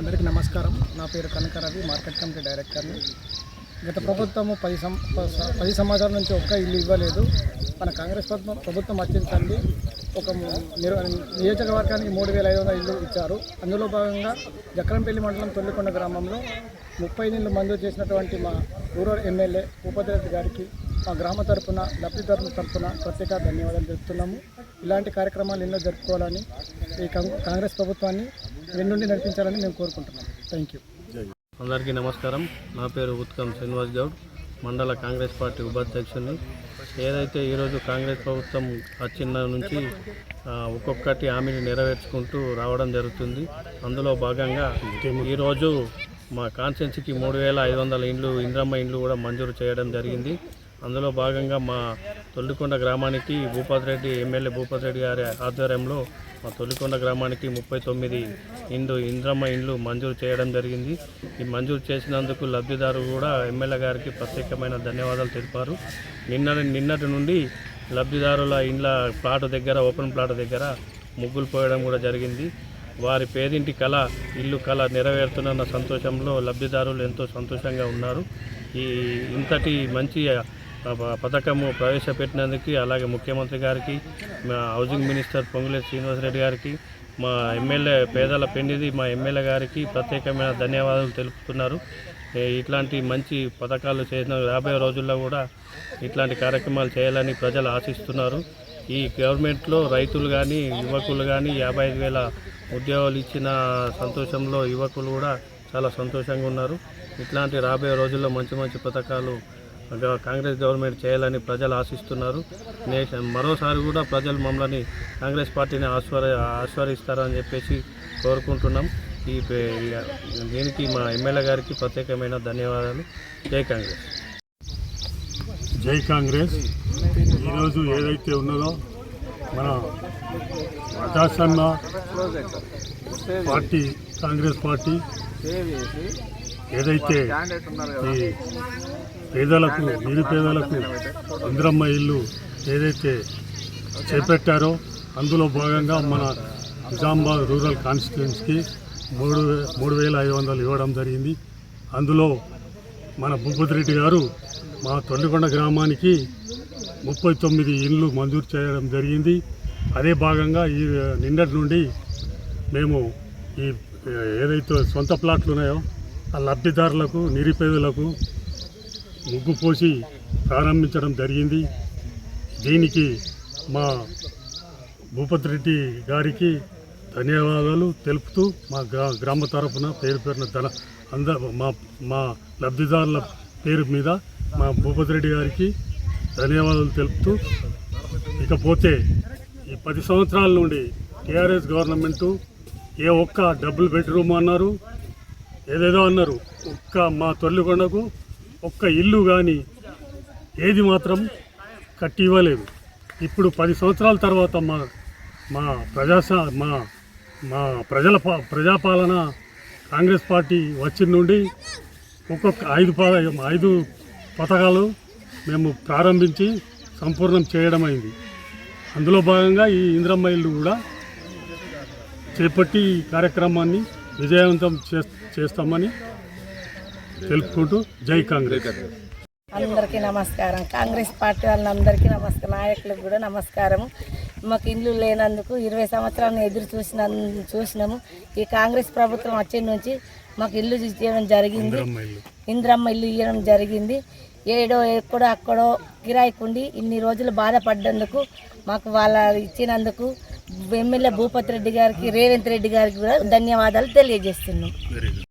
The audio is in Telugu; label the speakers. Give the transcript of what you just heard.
Speaker 1: అందరికీ నమస్కారం. నా పేరు కనక రవి మార్కెట్ కమిటీ డైరెక్టర్ని. గత ప్రభుత్వము పది సం పది సంవత్సరాల నుంచి ఒక్క ఇల్లు ఇవ్వలేదు. మన కాంగ్రెస్ ప్రభుత్వం ప్రభుత్వం వచ్చిందండి ఒక నియోజకవర్గానికి మూడు వేల ఐదు వందల ఇల్లు ఇచ్చారు. అందులో భాగంగా జక్రంపల్లి మండలం తొల్లికొండ గ్రామంలో ముప్పై ఇళ్ళు మంజూరు చేసినటువంటి మా రూరల్ ఎమ్మెల్యే ఉపద్రెడ్డి గారికి మా గ్రామ తరఫున లబ్ధిదారుల తరపున ప్రత్యేక ధన్యవాదాలు తెలుపుతున్నాము. ఇలాంటి కార్యక్రమాలు ఎన్నో జరుపుకోవాలని ఈ కాంగ్రెస్ ప్రభుత్వాన్ని వెన్నుండి నడిపించాలని మేము కోరుకుంటున్నాం. థ్యాంక్ యూ
Speaker 2: అందరికీ నమస్కారం. నా పేరు ఉత్కమ్ శ్రీనివాస్ గౌడ్. మండల కాంగ్రెస్ పార్టీ ఉపాధ్యక్షుని. ఏదైతే ఈరోజు కాంగ్రెస్ ప్రభుత్వం వచ్చిన నుంచి ఒక్కొక్కటి హామీని నెరవేర్చుకుంటూ రావడం జరుగుతుంది. అందులో భాగంగా ఈరోజు మా కాన్స్టెన్సీకి మూడు వేల ఐదు వందల ఇండ్లు ఇంద్రమ్మ ఇండ్లు కూడా మంజూరు చేయడం జరిగింది. అందులో భాగంగా మా తొల్లికొండ గ్రామానికి భూపతిరెడ్డి ఎమ్మెల్యే భూపతిరెడ్డి గారి ఆధ్వర్యంలో మా తొల్లికొండ గ్రామానికి ముప్పై తొమ్మిది ఇండ్లు ఇంద్రమ్మ ఇండ్లు మంజూరు చేయడం జరిగింది. ఈ మంజూరు చేసినందుకు లబ్ధిదారు కూడా ఎమ్మెల్యే గారికి ప్రత్యేకమైన ధన్యవాదాలు తెలిపారు. నిన్న నిన్నటి నుండి లబ్ధిదారుల ఇండ్ల ప్లాట్ దగ్గర ఓపెన్ ప్లాట్ దగ్గర ముగ్గులు పోయడం కూడా జరిగింది. వారి పేదింటి కళ ఇల్లు కళ నెరవేరుతున్న సంతోషంలో లబ్ధిదారులు ఎంతో సంతోషంగా ఉన్నారు. ఈ ఇంతటి మంచి పథకము ప్రవేశపెట్టినందుకు అలాగే ముఖ్యమంత్రి గారికి మా హౌసింగ్ మినిస్టర్ పొంగులే శ్రీనివాసరెడ్డి గారికి మా ఎమ్మెల్యే పేదల పెండిది మా ఎమ్మెల్యే గారికి ప్రత్యేకమైన ధన్యవాదాలు తెలుపుతున్నారు. ఇట్లాంటి మంచి పథకాలు చేసిన రాబోయే రోజుల్లో కూడా ఇట్లాంటి కార్యక్రమాలు చేయాలని ప్రజలు ఆశిస్తున్నారు. ఈ గవర్నమెంట్లో రైతులు కానీ యువకులు కానీ యాభై ఐదు వేల ఉద్యోగాలు ఇచ్చిన సంతోషంలో యువకులు కూడా చాలా సంతోషంగా ఉన్నారు. ఇట్లాంటి రాబోయే రోజుల్లో మంచి మంచి పథకాలు కాంగ్రెస్ గవర్నమెంట్ చేయాలని ప్రజలు ఆశిస్తున్నారు. నేషన్ మరోసారి కూడా ప్రజలు మమ్మల్ని కాంగ్రెస్ పార్టీని ఆస్వార ఆస్వాదిస్తారని చెప్పేసి కోరుకుంటున్నాం. ఈ ఈ- దీనికి మా ఎమ్మెల్యే గారికి ప్రత్యేకమైన ధన్యవాదాలు. జై కాంగ్రెస్.
Speaker 3: జై కాంగ్రెస్. ఈరోజు ఏదైతే ఉన్నదో మన ప్రజాసన్న పార్టీ కాంగ్రెస్ పార్టీ ఏదైతే ఈ పేదలకు నిరుపేదలకు ఇంద్రమ్మ ఇల్లు ఏదైతే చేపట్టారో అందులో భాగంగా మన నిజామాబాద్ రూరల్ కాన్స్టిట్యున్సీకి మూడు మూడు వేల ఐదు వందలు ఇవ్వడం జరిగింది. అందులో మన భూపతి రెడ్డి గారు మా తొల్లికొండ గ్రామానికి ముప్పై తొమ్మిది ఇండ్లు మంజూరు చేయడం జరిగింది. అదే భాగంగా ఈ నిన్నటి నుండి మేము ఈ ఏదైతే సొంత ప్లాట్లు ఉన్నాయో లబ్ధిదారులకు నిరుపేదలకు ముగ్గు పోసి ప్రారంభించడం జరిగింది. దీనికి మా భూపతి రెడ్డి గారికి ధన్యవాదాలు తెలుపుతూ మా గ్రా గ్రామ తరఫున పేరు పేరున ధన అంద మా మా లబ్ధిదారుల పేరు మీద మా భూపతి రెడ్డి గారికి ధన్యవాదాలు తెలుపుతూ ఇకపోతే ఈ పది సంవత్సరాల నుండి టీఆర్ఎస్ గవర్నమెంటు ఏ ఒక్క డబుల్ బెడ్రూమ్ అన్నారు. ఏదేదో అన్నారు. ఒక్క మా తొల్లికొండకు ఒక్క ఇల్లు కానీ ఏది మాత్రం కట్టి ఇవ్వలేదు. ఇప్పుడు పది సంవత్సరాల తర్వాత మా మా ప్రజాస మా మా ప్రజల ప్రజాపాలన కాంగ్రెస్ పార్టీ వచ్చిన నుండి ఒక్కొక్క ఐదు ప ఐదు పథకాలు మేము ప్రారంభించి సంపూర్ణం చేయడం అయింది. అందులో భాగంగా ఈ ఇంద్రమ్మ ఇల్లు కూడా చేపట్టి ఈ కార్యక్రమాన్ని విజయవంతం చేస్- చేస్తామని తెలుపుకుంటూ జై కాంగ్రెస్.
Speaker 4: అందరికీ నమస్కారం. కాంగ్రెస్ పార్టీ వాళ్ళందరికీ నమస్కారం. నాయకులకు కూడా నమస్కారం. మాకు ఇల్లు లేనందుకు ఇరవై సంవత్సరాలను ఎదురు చూసిన చూసినాము. ఈ కాంగ్రెస్ ప్రభుత్వం వచ్చే నుంచి మాకు ఇల్లు ఇవ్వడం జరిగింది.
Speaker 3: ఇంద్రమ్మ ఇల్లు.
Speaker 4: ఇంద్రమ్మ ఇల్లు ఇవ్వడం జరిగింది. ఏడో ఎక్కడో అక్కడో కిరాయికుండి ఇన్ని రోజులు బాధపడ్డందుకు మాకు వాళ్ళ ఇచ్చినందుకు ఎమ్మెల్యే భూపతి రెడ్డి గారికి రేవంత్ రెడ్డి గారికి కూడా ధన్యవాదాలు తెలియజేస్తున్నాం.